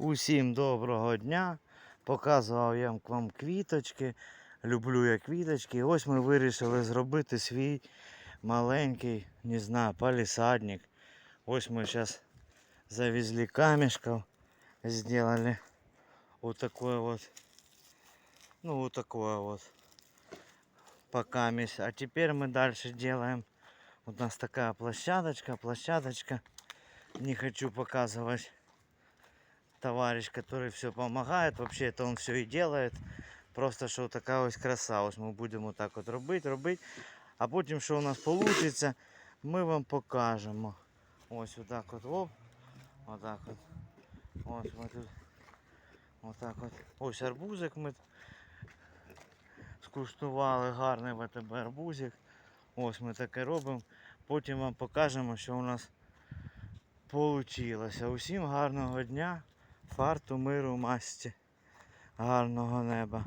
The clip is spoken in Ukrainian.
Усім доброго дня. Показував я вам квіточки. Люблю я квіточки. Ось ми вирішили зробити свій маленький, не знаю, палісадник. Ось ми зараз завезли камешков, сделали вот такое вот, ну вот такое вот покамесь. А теперь мы дальше делаем. У нас такая площадочка, площадочка. Не хочу показывать товарищ, который все помогает. Вообще это он все и делает. Просто що така ось краса. Ось ми будемо так от робити, робити. А потім, що у нас вийде, ми вам покажемо. Ось отак от. Оп. Отак от. Ось ми тут. Отак от. Ось арбузик ми скуштували. Гарний ВТБ арбузик. Ось ми таке робимо. Потім вам покажемо, що у нас вийшло. Усім гарного дня, фарту, миру, масті, гарного неба.